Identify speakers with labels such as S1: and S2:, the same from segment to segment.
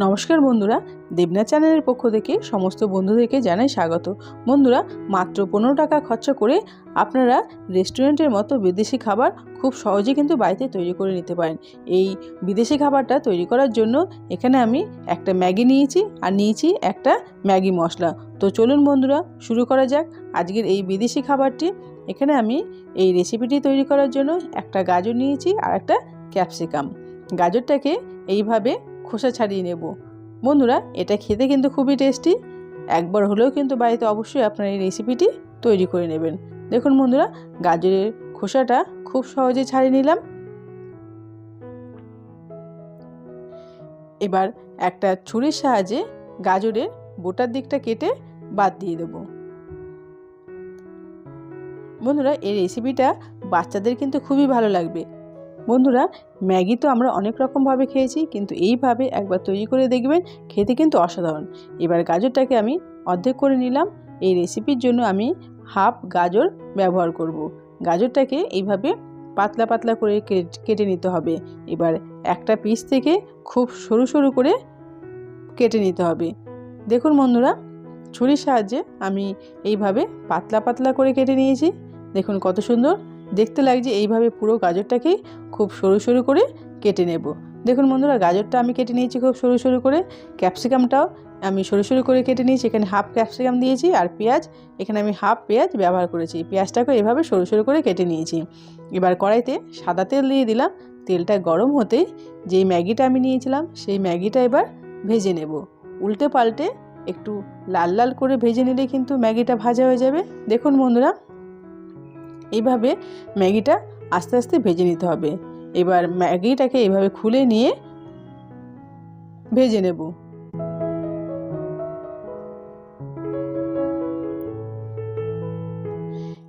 S1: নমস্কার বন্ধুরা দেবনা চ্যানেলের পক্ষ থেকে সমস্ত বন্ধুদেরকে জানাই স্বাগত। বন্ধুরা, মাত্র পনেরো টাকা খরচা করে আপনারা রেস্টুরেন্টের মতো বিদেশি খাবার খুব সহজে কিন্তু বাড়িতে তৈরি করে নিতে পারেন। এই বিদেশি খাবারটা তৈরি করার জন্য এখানে আমি একটা ম্যাগি নিয়েছি আর নিয়েছি একটা ম্যাগি মশলা। তো চলুন বন্ধুরা, শুরু করা যাক। আজকের এই বিদেশি খাবারটি, এখানে আমি এই রেসিপিটি তৈরি করার জন্য একটা গাজর নিয়েছি আর একটা ক্যাপসিকাম। গাজরটাকে এইভাবে খোসা ছাড়িয়ে নেব। বন্ধুরা, এটা খেতে কিন্তু খুবই টেস্টি একবার হলেও কিন্তু বাড়িতে অবশ্যই আপনারা এই রেসিপিটি তৈরি করে নেবেন। দেখুন বন্ধুরা, গাজরের খোসাটা খুব সহজে ছাড়িয়ে নিলাম। এবার একটা ছুরির সাহায্যে গাজরের বোটার দিকটা কেটে বাদ দিয়ে দেব। বন্ধুরা, এই রেসিপিটা বাচ্চাদের কিন্তু খুবই ভালো লাগবে। বন্ধুরা, ম্যাগি তো আমরা অনেক রকমভাবে খেয়েছি, কিন্তু এইভাবে একবার তৈরি করে দেখবেন, খেতে কিন্তু অসাধারণ। এবার গাজরটাকে আমি অর্ধেক করে নিলাম। এই রেসিপির জন্য আমি হাফ গাজর ব্যবহার করব। গাজরটাকে এইভাবে পাতলা পাতলা করে কেটে নিতে হবে। এবার একটা পিস থেকে খুব সরু সরু করে কেটে নিতে হবে। দেখুন বন্ধুরা, ছুরির সাহায্যে আমি এইভাবে পাতলা পাতলা করে কেটে নিয়েছি। দেখুন কত সুন্দর। দেখতে লাগছে এইভাবে পুরো গাজরটাকেই খুব সরু সরু করে কেটে নেব। দেখুন বন্ধুরা, গাজরটা আমি কেটে নিয়েছি খুব সরু সরু করে। ক্যাপসিকামটাও আমি সরু সরু করে কেটে নিয়েছি। এখানে হাফ ক্যাপসিকাম দিয়েছি আর পেঁয়াজ, এখানে আমি হাফ পেঁয়াজ ব্যবহার করেছি। পেঁয়াজটাকে এভাবে সরু সরু করে কেটে নিয়েছি। এবার কড়াইতে সাদা তেল দিয়ে দিলাম। তেলটা গরম হতেই যেই ম্যাগিটা আমি নিয়েছিলাম, সেই ম্যাগিটা এবার ভেজে নেব। উল্টে পাল্টে একটু লাল লাল করে ভেজে নিলে কিন্তু ম্যাগিটা ভাজা হয়ে যাবে। দেখুন বন্ধুরা এইভাবে ম্যাগিটা আস্তে আস্তে ভেজে নিতে হবে। এবার ম্যাগিটাকে এইভাবে খুলে নিয়ে ভেজে নেব।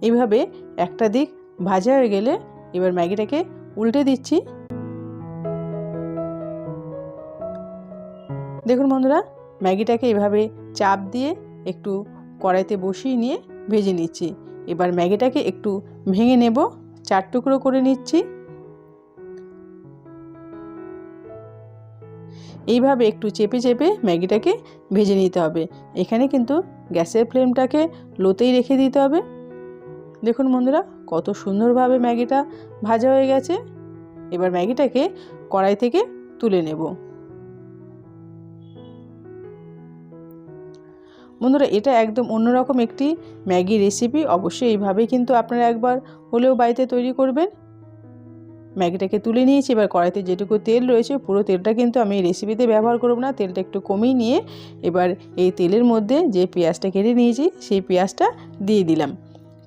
S1: এইভাবে একটা দিক ভাজা হয়ে গেলে এবার ম্যাগিটাকে উল্টে দিচ্ছি। দেখুন বন্ধুরা, ম্যাগিটাকে এভাবে চাপ দিয়ে একটু কড়াইতে বসিয়ে নিয়ে ভেজে নিচ্ছি। এবার ম্যাগিটাকে একটু ভেঙে নেব। চার টুকরো করে নিচ্ছি। এইভাবে একটু চেপে চেপে ম্যাগিটাকে ভেজে নিতে হবে। এখানে কিন্তু গ্যাসের ফ্লেমটাকে লোতেই রেখে দিতে হবে। দেখুন বন্ধুরা, কত সুন্দরভাবে ম্যাগিটা ভাজা হয়ে গেছে। এবার ম্যাগিটাকে কড়াই থেকে তুলে নেব। বন্ধুরা, এটা একদম অন্যরকম একটি ম্যাগি রেসিপি অবশ্যই এইভাবেই কিন্তু আপনারা একবার হলেও বাড়িতে তৈরি করবেন। ম্যাগিটাকে তুলে নিয়েছি, এবার কড়াইতে যেটুকু তেল রয়েছে, পুরো তেলটা কিন্তু আমি এই রেসিপিতে ব্যবহার করব না। তেলটা একটু কমিয়ে নিয়ে এবার এই তেলের মধ্যে যে পেঁয়াজটা কেটে নিয়েছি, সেই পেঁয়াজটা দিয়ে দিলাম।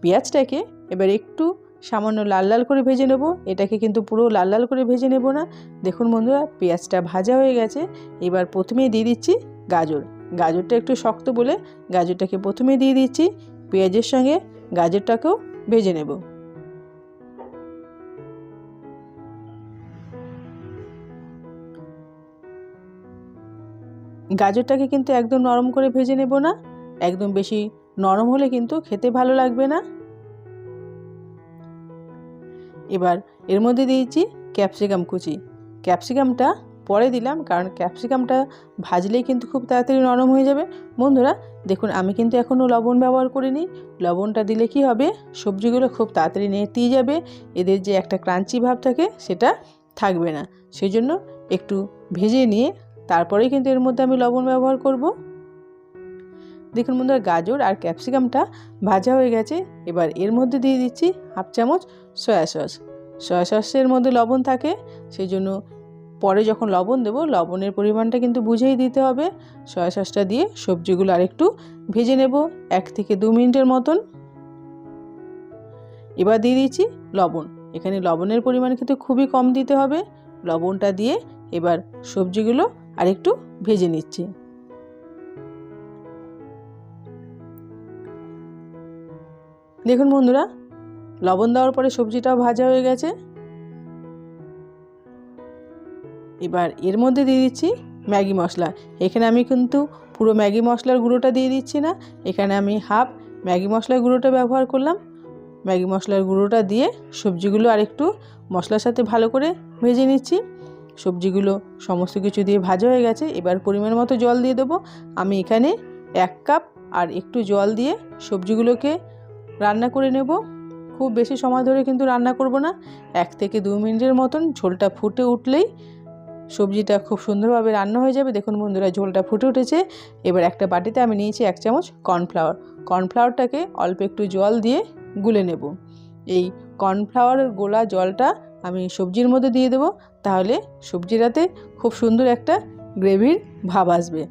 S1: পেঁয়াজটাকে এবার একটু সামান্য লাল লাল করে ভেজে নেব। এটাকে কিন্তু পুরো লাল লাল করে ভেজে নেব না। দেখুন বন্ধুরা, পেঁয়াজটা ভাজা হয়ে গেছে। এবার প্রথমেই দিয়ে দিচ্ছি গাজর। গাজরটা একটু শক্ত বলে গাজরটাকে প্রথমে দিয়ে দিচ্ছি। পেঁয়াজের সঙ্গে গাজরটাকেও ভেজে নেব। গাজরটাকে কিন্তু একদম নরম করে ভেজে নেব না। একদম বেশি নরম হলে কিন্তু খেতে ভালো লাগবে না। এবার এর মধ্যে দিয়েছি ক্যাপসিকাম কুচি। ক্যাপসিকামটা পরে দিলাম, কারণ ক্যাপসিকামটা ভাজলেই কিন্তু খুব তাড়াতাড়ি নরম হয়ে যাবে। বন্ধুরা, দেখুন, আমি কিন্তু এখনও লবণ ব্যবহার করিনি। লবণটা দিলে কি হবে? সবজিগুলো খুব তাড়াতাড়ি নেতিয়ে যাবে। এদের যে একটা ক্রাঞ্চি ভাব থাকে, সেটা থাকবে না। সেই জন্য একটু ভেজে নিয়ে তারপরেই কিন্তু এর মধ্যে আমি লবণ ব্যবহার করব। দেখুন বন্ধুরা, গাজর আর ক্যাপসিকামটা ভাজা হয়ে গেছে। এবার এর মধ্যে দিয়ে দিচ্ছি হাফ চামচ সয়া সস সয়া সসের মধ্যে লবণ থাকে সেই জন্য পরে যখন লবণ দেবো, লবণের পরিমাণটা কিন্তু বুঝেই দিতে হবে। সয়া সসটা দিয়ে সবজিগুলো আরেকটু ভেজে নেব, এক থেকে দু মিনিটের মতন। এবার দিয়ে দিচ্ছি লবণ। এখানে লবণের পরিমাণ কিন্তু খুবই কম দিতে হবে। লবণটা দিয়ে এবার সবজিগুলো আরেকটু ভেজে নিচ্ছি। দেখুন বন্ধুরা, লবণ দেওয়ার পরে সবজিটাও ভাজা হয়ে গেছে। এবার এর মধ্যে দিয়ে দিচ্ছি ম্যাগি মশলা। এখানে আমি কিন্তু পুরো ম্যাগি মশলার গুঁড়োটা দিয়ে দিচ্ছি না। এখানে আমি হাফ ম্যাগি মশলার গুঁড়োটা ব্যবহার করলাম। ম্যাগি মশলার গুঁড়োটা দিয়ে সবজিগুলো আরেকটু মশলার সাথে ভালো করে ভেজে নিচ্ছি। সবজিগুলো সমস্ত কিছু দিয়ে ভাজা হয়ে গেছে। এবার পরিমাণ মতো জল দিয়ে দেবো। আমি এখানে এক কাপ আর একটু জল দিয়ে সবজিগুলোকে রান্না করে নেব। খুব বেশি সময় ধরে কিন্তু রান্না করব না। এক থেকে দু মিনিটের মতন ঝোলটা ফুটে উঠলেই সবজিটা খুব সুন্দরভাবে রান্না হয়ে যাবে। দেখুন বন্ধুরা, ঝোলটা ফুটে উঠেছে। এবার একটা বাটিতে আমি নিয়েছি এক চামচ কর্নফ্লাওয়ার। কর্নফ্লাওয়ারটাকে অল্প একটু জল দিয়ে গুলে নেব। এই কর্নফ্লাওয়ারের গোলা জলটা আমি সবজির মধ্যে দিয়ে দেবো। তাহলে সবজিটাতে খুব সুন্দর একটা গ্রেভির ভাব আসবে।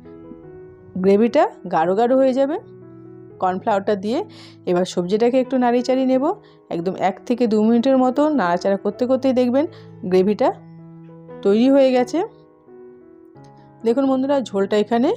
S1: গ্রেভিটা গাঢ় গাঢ় হয়ে যাবে। কর্নফ্লাওয়ারটা দিয়ে এবার সবজিটাকে একটু নাড়িয়ে চাড়িয়ে নেব। একদম এক থেকে দু মিনিটের মতো নাড়াচাড়া করতে করতেই দেখবেন গ্রেভিটা তৈরি হয়ে গেছে। দেখুন বন্ধুরা, ঝোলটা এখানে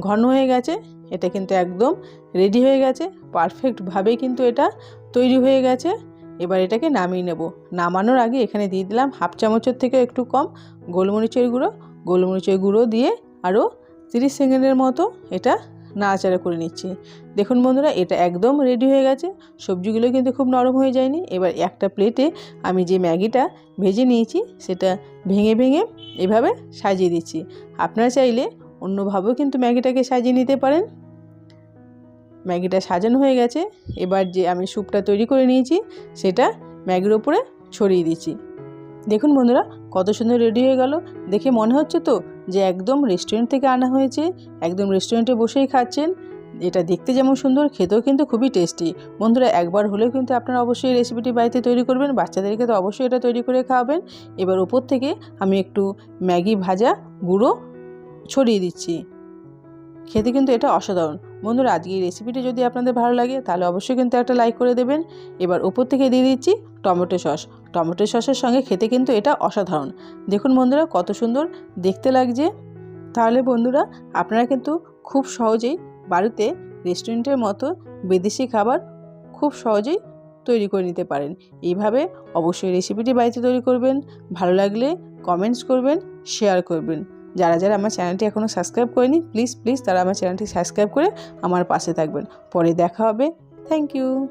S1: ঘন হয়ে গেছে। এটা কিন্তু একদম রেডি হয়ে গেছে। পারফেক্টভাবে কিন্তু এটা তৈরি হয়ে গেছে। এবার এটাকে নামিয়ে নেব। নামানোর আগে এখানে দিয়ে দিলাম হাফ চামচের থেকে একটু কম গোলমরিচের গুঁড়ো। গোলমরিচের গুঁড়ো দিয়ে আরও তিরিশ সেকেন্ডের মতো এটা নাড়াচাড়া করে নিচ্ছি। দেখুন বন্ধুরা, এটা একদম রেডি হয়ে গেছে। সবজিগুলো কিন্তু খুব নরম হয়ে যায়নি। এবার একটা প্লেটে আমি যে ম্যাগিটা ভেজে নিয়েছি, সেটা ভেঙে ভেঙে এভাবে সাজিয়ে দিচ্ছি। আপনারা চাইলে অন্যভাবেও কিন্তু ম্যাগিটাকে সাজিয়ে নিতে পারেন। ম্যাগিটা সাজানো হয়ে গেছে। এবার যে আমি স্যুপটা তৈরি করে নিয়েছি, সেটা ম্যাগির ওপরে ছড়িয়ে দিচ্ছি। দেখুন বন্ধুরা, কত সুন্দর রেডি হয়ে গেল। দেখে মনে হচ্ছে তো যে একদম রেস্টুরেন্ট থেকে আনা হয়েছে, একদম রেস্টুরেন্টে বসেই খাচ্ছেন। এটা দেখতে যেমন সুন্দর, খেতেও কিন্তু খুবই টেস্টি বন্ধুরা, একবার হলেও কিন্তু আপনারা অবশ্যই রেসিপিটি বাড়িতে তৈরি করবেন, বাচ্চাদেরকে তো অবশ্যই এটা তৈরি করে খাওয়াবেন। এবার ওপর থেকে আমি একটু ম্যাগি ভাজা গুঁড়ো ছড়িয়ে দিচ্ছি। খেতে কিন্তু এটা অসাধারণ। বন্ধুরা, আজকে এই রেসিপিটি যদি আপনাদের ভালো লাগে, তাহলে অবশ্যই কিন্তু একটা লাইক করে দেবেন। এবার ওপর থেকে দিয়ে দিচ্ছি টমেটো সস। টমেটো সসের সঙ্গে খেতে কিন্তু এটা অসাধারণ। দেখুন বন্ধুরা, কত সুন্দর দেখতে লাগছে। তাহলে বন্ধুরা, আপনারা কিন্তু খুব সহজেই বাড়িতে রেস্টুরেন্টের মতো বিদেশি খাবার খুব সহজেই তৈরি করে নিতে পারেন। এইভাবে অবশ্যই রেসিপিটি বাড়িতে তৈরি করবেন, ভালো লাগলে কমেন্টস করবেন, শেয়ার করবেন। যারা যারা আমার চ্যানেলটি এখনও সাবস্ক্রাইব করেনি, প্লিজ প্লিজ তারা আমার চ্যানেলটি সাবস্ক্রাইব করে আমার পাশে থাকবেন। পরে দেখা হবে। Thank you.